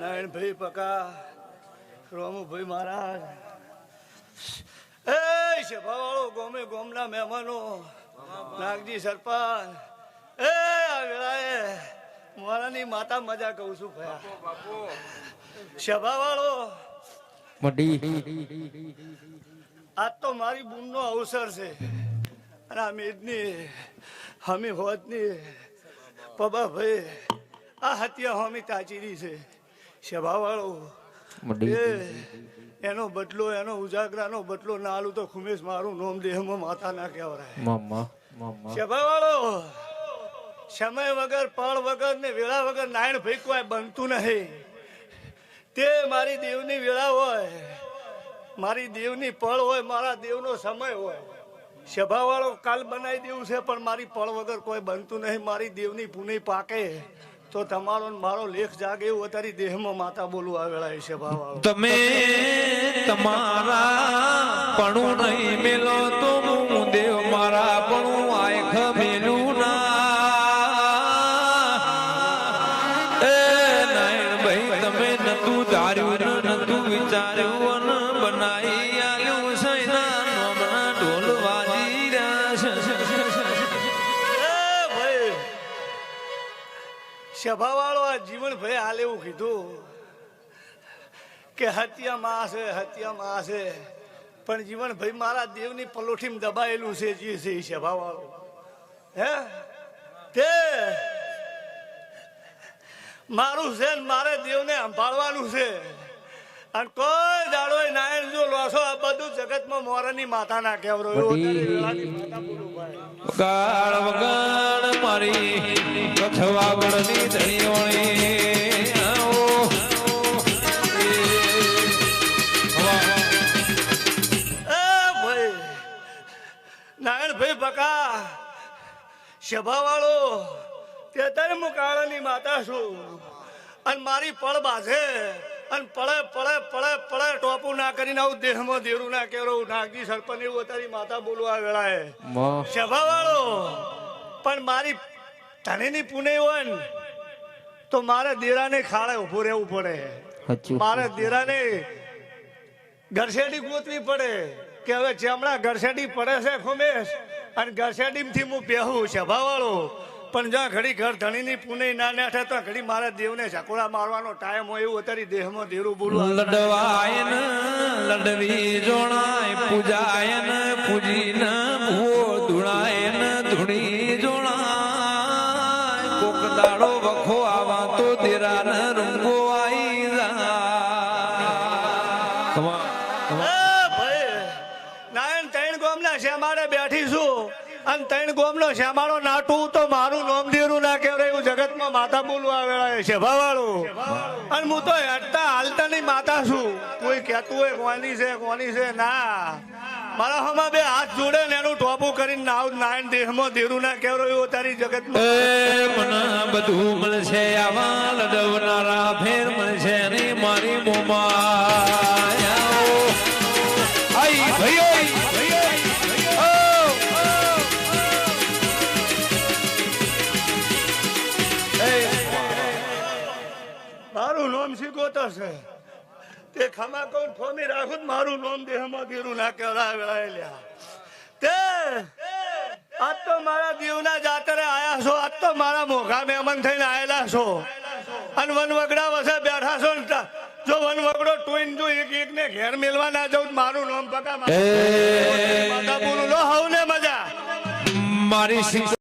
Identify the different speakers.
Speaker 1: નારાયણભાઈ પકા રોમુભાઈ મહારાજ એ શિવાળો ગોમે ગોમના મહેમાનો. નાગજી સરપંચ. એ આ વેળાએ મારાની માતા મજા કહું છું ભયા. સભાવાળો આજ તો મારી બૂનનો અવસર છે. અને આ મેદની હમી હોતની પબા ભાઈ આ હત્યા હમી તાચીરી છે. સભાવાળો એનો બદલો એનો ઉજાગરાનો બદલો ના આલું તો ખુમેશ મારું નોમ દેહમાં માતા ના કહેવાય.
Speaker 2: મમ્મા મામા.
Speaker 1: સભાવાળો સમય વગર પળ વગર ને વેળા વગર નાયણ ભાઈ કોઈ બનતું નહીં. તે મારી દેવની વેળા હોય મારી દેવની પળ હોય મારા દેવનો સમય હોય. સભાવાળો કાલ બનાવી દેવું છે પણ મારી પળ વગર કોઈ બનતું નહીં મારી દેવની પુનઃ પાકે. તો તમારો મારો લેખ જાગે એવું અત્યારે દેહમાં માતા બોલવું આવેલા છે ભાવ
Speaker 2: તમે તમારા પણ નહીં મેલો તો હું દેવ મારા
Speaker 1: સભાવાળો આ જીવન ભાઈ હાલ એવું કીધું કે હત્યા માં છે હત્યા માં છે પણ જીવન ભાઈ મારા દેવની પલોઠીમાં દબાયેલું છે જે છે એ સભાવાળો. હે? તે મારું છે મારે દેવને સંભાળવાનું છે. અને કોઈ દાડો નાયણ જો લોસો આ બધું જગતમાં મોરાની માતા ના કહેવરો ભાઈ
Speaker 2: વગાડ. મારી કથવા ગળની
Speaker 1: ધણીઓણી બકા સભા વાળો તે હું કાળાની માતા છું. અને મારી પળ બાંધે અને પડે પડે પડે પડે ટોપું ના કરીને આવું દેહમાં દેરું ના કેરો નાગજી સરપંચ એવું તારી માતા બોલવા વેળાએ.
Speaker 2: શભા
Speaker 1: સભા વાળો પણ મારી ધણીની પુણે હોય ને તો મારે દેરાને ખાડે ઊભો રહેવું પડે. મારે દેરાને ગરસેડી ગોતવી પડે કે હવે ચેમડા ગરસેડી પડે છે ખુમેશ અને ગરસેડીમાંથી હું પહેવું સભાવાળો. પણ જ્યાં ઘડી ઘર ધણીની પુણે ના નાઠે તો ઘડી મારા દેવને ઝકોડા મારવાનો ટાઈમ હોય એવું અત્યારે દેહમાં દેરું બોલું
Speaker 2: લડવાય ન લડવી જોણાય પૂજાય ન પૂજીન ભૂવો ધૂણાય ન ધૂણી દાડો વખો આવા તો ન રંગો આઈ
Speaker 1: નારાયણ ત્રણ ગોમના શ્યામાળે બેઠી છું. અને ત્રણ ગોમનો શ્યામાળો નાટું તો મારું નોમ ધીરું ના કહેવાય એવું જગતમાં માતા બોલવા વેળાએ છે, ભાવાળું. અને હું તો હેઠતા હાલતાની માતા છું. કોઈ કહેતું હોય, કોની છે કોની છે, ના. મારા હમા બે હાથ જોડે ને એનું ટોપું કરીને નાવ નાયણ દેહમાં દેરું ના કહેવાય એવો તારી જગત
Speaker 2: એ મને બધું મળશે આવા લડવનારા ફેર મળશે ને મારી મોમા. આઈ. એ,
Speaker 1: મારું નામ શીખોતો છે તે ખમા કોણ ફોમી રાખું મારું નામ દેહમાં દેરું ના કહેવાય લ્યા તે આજ તો મારા દીવના જાતરે આયા છો આજ તો મારા મોઘા મહેમાન થઈને આયેલા છો. અને વન વગડા વસે બેઠા છો ને જો વન વગડો ટોઈન જો એક એક ને ઘેર મેલવા ના જાઉં મારું નામ પકા માતા બોલું લો હવને મજા.
Speaker 2: મારી